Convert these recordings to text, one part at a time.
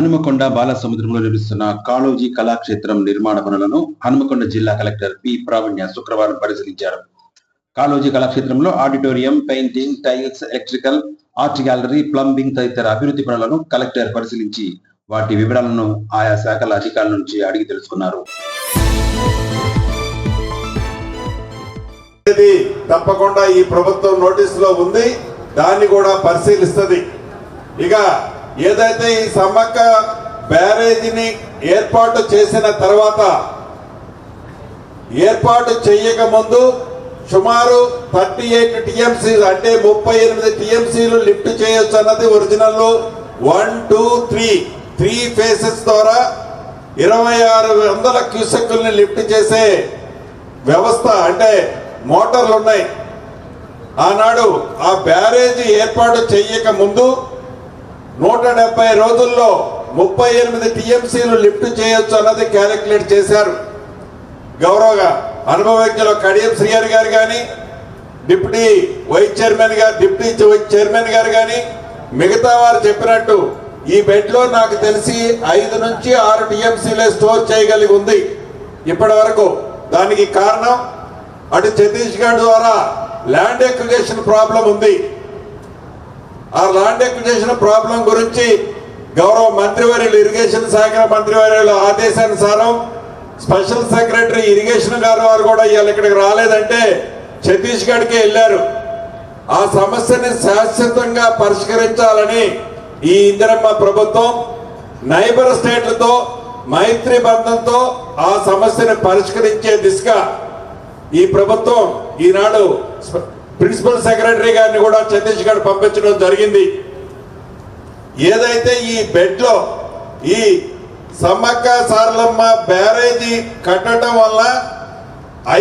హనుమకొండ బాలసముద్రంలో నిర్మిస్తున్న కాళోజీ కళాక్షేత్రం నిర్మాణ పనులను హనుమకొండ జిల్లా కలెక్టర్ పి ప్రావీణ్య శుక్రవారం పరిశీలించారు. కాళోజీ కళాక్షేత్రంలో auditorium painting tiles electrical art gallery plumbing తదితర అభివృద్ధి పనులను కలెక్టర్ పరిశీలించి వాటి వివరాలను ఆయా శాఖల అధికారుల నుంచి అడిగి తెలుసుకున్నారు. తప్పకుండా ఈ ప్రభుత్వం నోటీసులో ఉంది. దాన్ని కూడా పరిశీలిస్తుంది. ఇక ఏదైతే ఈ సమ్మక్క బ్యారేజీని ఏర్పాటు చేసిన తర్వాత ఏర్పాటు చేయక ముందు సుమారు థర్టీ ఎయిట్ టీఎంసీ అంటే ముప్పై ఎనిమిది టీఎంసీలు లిఫ్ట్ చేయొచ్చు అన్నది original one two three three phases ద్వారా ఇరవై ఆరు వందల క్యూసెక్కుల్ని లిఫ్ట్ చేసే వ్యవస్థ అంటే మోటార్లు ఉన్నాయి ఆనాడు ఆ బ్యారేజీ ఏర్పాటు చేయక ముందు నూట డెబ్బై రోజుల్లో ముప్పై ఎనిమిది టీఎంసీలు లిఫ్ట్ చేయొచ్చు అన్నది క్యాలిక్యులేట్ చేశారు. గౌరవ అనుభవజ్ఞులు కడియం శ్రీహరి గారు కానీ deputy vice chairman garu deputy vice chairman garu కానీ మిగతా వారు చెప్పినట్టు ఈ బెడ్లో నాకు తెలిసి ఐదు నుంచి ఆరు టీఎంసీలే స్టోర్ చేయగలిగి ఉంది. ఇప్పటి వరకు దానికి కారణం అటు ఛత్తీస్గఢ్ ద్వారా ల్యాండ్ ఎక్విజేషన్ ప్రాబ్లం ఉంది. ఆ ల్యాండ్ ఎక్విజేషన్ ప్రాబ్లం గురించి గౌరవ మంత్రివర్యులు ఇరిగేషన్ శాఖ మంత్రివర్యుల ఆదేశానుసారం స్పెషల్ సెక్రటరీ ఇరిగేషన్ గారు వారు కూడా ఇవాళ ఇక్కడికి రాలేదంటే ఛత్తీస్గఢ్కి వెళ్ళారు. ఆ సమస్యని శాశ్వతంగా పరిష్కరించాలని ఈ ఇందిరమ్మ ప్రభుత్వం నైబర్ స్టేట్లతో మైత్రి బంధంతో ఆ సమస్యను పరిష్కరించే దిశగా ఈ ప్రభుత్వం ఈనాడు ప్రిన్సిపల్ సెక్రటరీ గారిని కూడా ఛత్తీస్గఢ్ పంపించడం జరిగింది. ఏదైతే ఈ బెడ్లో ఈ సమ్మక్క సారలమ్మ బ్యారేజీ కట్టడం వల్ల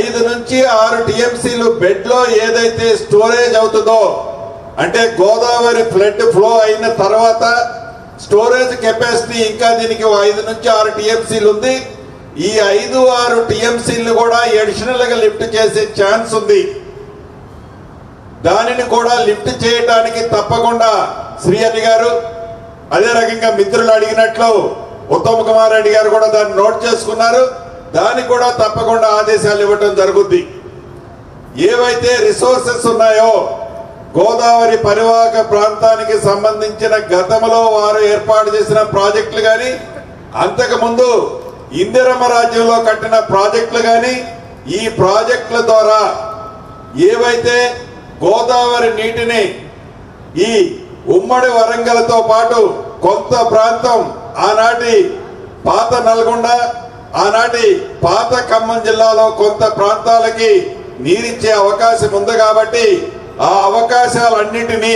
ఐదు నుంచి ఆరు టీఎంసీలు బెడ్లో ఏదైతే స్టోరేజ్ అవుతుందో అంటే గోదావరి ఫ్లడ్ ఫ్లో అయిన తర్వాత స్టోరేజ్ కెపాసిటీ ఇంకా దీనికి ఐదు నుంచి ఆరు టీఎంసీలు ఉంది. ఈ ఐదు ఆరు టీఎంసీలు కూడా ఎడిషనల్గా లిఫ్ట్ చేసే ఛాన్స్ ఉంది. దానిని కూడా లిఫ్ట్ చేయడానికి తప్పకుండా శ్రీహరి గారు అదే రకంగా మిత్రులు అడిగినట్లు ఉత్తమ్ కుమార్ రెడ్డి గారు కూడా దాన్ని నోట్ చేసుకున్నారు. దానికి కూడా తప్పకుండా ఆదేశాలు ఇవ్వటం జరుగుద్ది. ఏవైతే రిసోర్సెస్ ఉన్నాయో గోదావరి పరివాహక ప్రాంతానికి సంబంధించిన గతంలో వారు ఏర్పాటు చేసిన ప్రాజెక్టులు కానీ అంతకుముందు ఇందిరమ్మ రాజ్యంలో కట్టిన ప్రాజెక్టులు కానీ ఈ ప్రాజెక్టుల ద్వారా ఏవైతే గోదావరి నీటిని ఈ ఉమ్మడి వరంగల్తో పాటు కొంత ప్రాంతం ఆనాటి పాత నల్గొండ ఆనాటి పాత ఖమ్మం జిల్లాలో కొంత ప్రాంతాలకి నీరిచ్చే అవకాశం ఉంది కాబట్టి ఆ అవకాశాలన్నిటినీ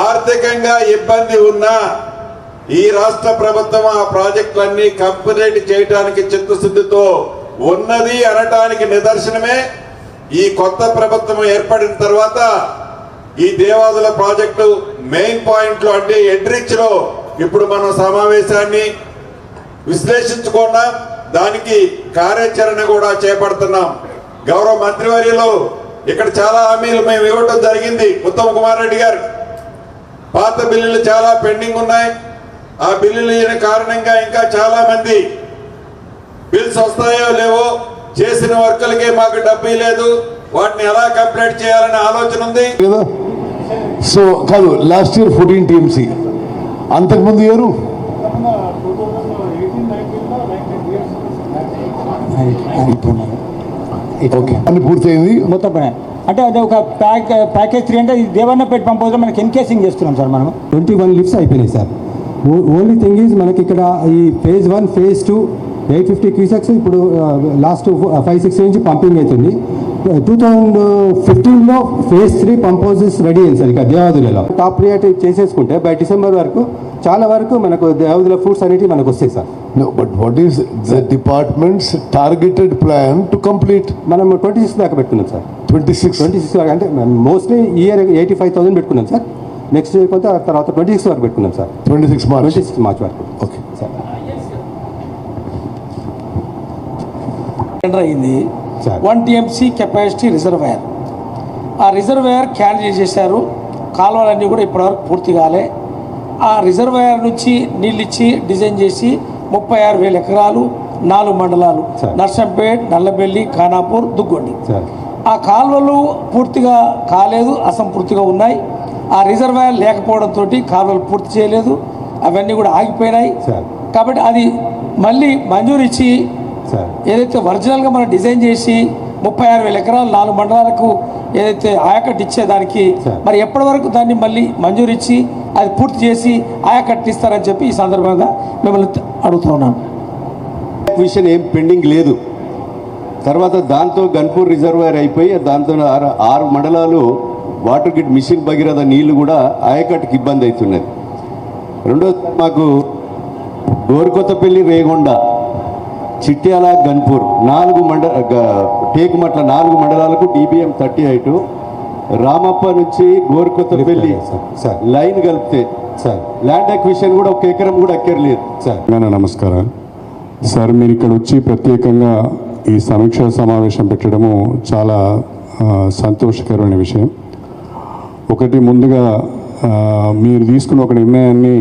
ఆర్థికంగా ఇబ్బంది ఉన్నా ఈ రాష్ట్ర ప్రభుత్వం ఆ ప్రాజెక్టులన్నీ కంప్లీట్ చేయడానికి చిత్తశుద్ధితో ఉన్నది అనటానికి నిదర్శనమే. ఈ కొత్త ప్రభుత్వం ఏర్పడిన తర్వాత ఈ దేవాదుల ప్రాజెక్టు మెయిన్ పాయింట్లు అంటే ఎడ్రిచ్లో ఇప్పుడు మనం సమావేశాన్ని విశ్లేషించుకున్నాం. దానికి కార్యాచరణ కూడా చేపడుతున్నాం. గౌరవ మంత్రివర్యులు ఇక్కడ చాలా హామీలు మేము ఇవ్వటం జరిగింది. ఉత్తమ్ కుమార్ రెడ్డి గారు పాత బిల్లులు చాలా పెండింగ్ ఉన్నాయి. ఆ బిల్లులు లేని కారణంగా ఇంకా చాలా మంది బిల్స్ వస్తాయో లేవో చేసిన వర్కులకే మాకు డబ్బు లేదు. వాటిని ఎలా కంప్లీట్ చేయాలనే ఆలోచన ఉంది. కదా? సో కాదు లాస్ట్ ఇయర్ ఫోర్టీన్ టీఎంసీ అంతకుముందు ఇయర్ ఓకే అన్ని పూర్తయింది. మొత్తం పైన అంటే అది ఒక ప్యాక్ ప్యాకేజ్ త్రీ అంటే ఇది దేవన్నపేట పంపోజ్ మనకి ఎన్కేసింగ్ చేస్తున్నాం సార్ మనం ట్వంటీ వన్ లిఫ్ట్స్ అయిపోయినాయి సార్ ఓన్లీ థింగ్ ఈజ్ మనకి ఇక్కడ ఈ phase one phase two eight fifty cusecs ఇప్పుడు లాస్ట్ ఫైవ్ సిక్స్ నుంచి పంపింగ్ అవుతుంది. టూ థౌజండ్ ఫిఫ్టీన్లో phase three pump houses ready అయింది సార్ ఇక దేవాదులలో. టాప్ ప్రియారిటీ చేసేసుకుంటే బై డిసెంబర్ వరకు చాలా వరకు మనకు దేవాదుల ఫ్రూట్స్ అనేవి మనకు వస్తాయి sir. No, but what is the department's targeted plan to complete? మనం ట్వంటీ సిక్స్ దాకా పెట్టుకున్నాం సార్. 26? ట్వంటీ సిక్స్ వరకు అంటే mostly year eighty five thousand పెట్టుకున్నాం సార్. నెక్స్ట్ ఇయర్ కొంత తర్వాత ట్వంటీ సిక్స్ వరకు పెట్టుకున్నాం sir. 26 March. Twenty six March వరకు. Okay. సార్. టెండర్ అయింది. One TMC capacity reservoir. ఆ రిజర్వాయర్ క్యాన్సిల్ చేశారు కాలువలన్నీ కూడా ఇప్పటివరకు పూర్తి కాలే. ఆ రిజర్వాయర్ నుంచి నీళ్ళు ఇచ్చి డిజైన్ చేసి ముప్పై ఆరు వేల ఎకరాలు నాలుగు మండలాలు. నర్సంపేట్ నల్లబెల్లి ఖానాపూర్ దుగ్గొండి. ఆ కాలువలు పూర్తిగా కాలేదు అసంపూర్తిగా ఉన్నాయి. ఆ రిజర్వాయర్ లేకపోవడంతో కాలువలు పూర్తి చేయలేదు. అవన్నీ కూడా ఆగిపోయినాయి. కాబట్టి అది మళ్ళీ మంజూరు ఇచ్చి ఏదైతే ఒరిజినల్గా మనం డిజైన్ చేసి ముప్పై ఆరు వేల ఎకరాలు నాలుగు మండలాలకు ఏదైతే ఆయకట్టు ఇచ్చేదానికి. మరి ఎప్పటి వరకు దాన్ని మళ్ళీ మంజూరు ఇచ్చి అది పూర్తి చేసి ఆయకట్టు ఇస్తారని చెప్పి ఈ సందర్భంగా మిమ్మల్ని అడుగుతా ఉన్నాను. విషయం ఏం పెండింగ్ లేదు. తర్వాత దాంతో గన్పూర్ రిజర్వాయర్ అయిపోయి దాంతో ఆరు ఆరు మండలాలు వాటర్ గిట్ మిషన్ భగీరథ నీళ్ళు కూడా ఆయకట్టుకి ఇబ్బంది అవుతున్నది. రెండోది మాకు గోరుకొత్తపల్లి రేగొండ చిట్యాల గన్పూర్. నాలుగు మండ టేకుమట్ల నాలుగు మండలాలకు డిబిఎం థర్టీ ఎయిట్. రామప్ప నుంచి గోరుకొత్తపల్లి సార్, సార్. లైన్ కలిపితే సార్. ల్యాండ్ అక్విషన్ కూడా ఒక ఎకరం కూడా అక్కర్లేదు. సార్. తెలంగాణ నమస్కారాలు సార్ మీరు ఇక్కడ వచ్చి ప్రత్యేకంగా ఈ సమీక్ష సమావేశం పెట్టడము చాలా సంతోషకరమైన విషయం. ఒకటి ముందుగా మీరు తీసుకున్న ఒక నిర్ణయాన్ని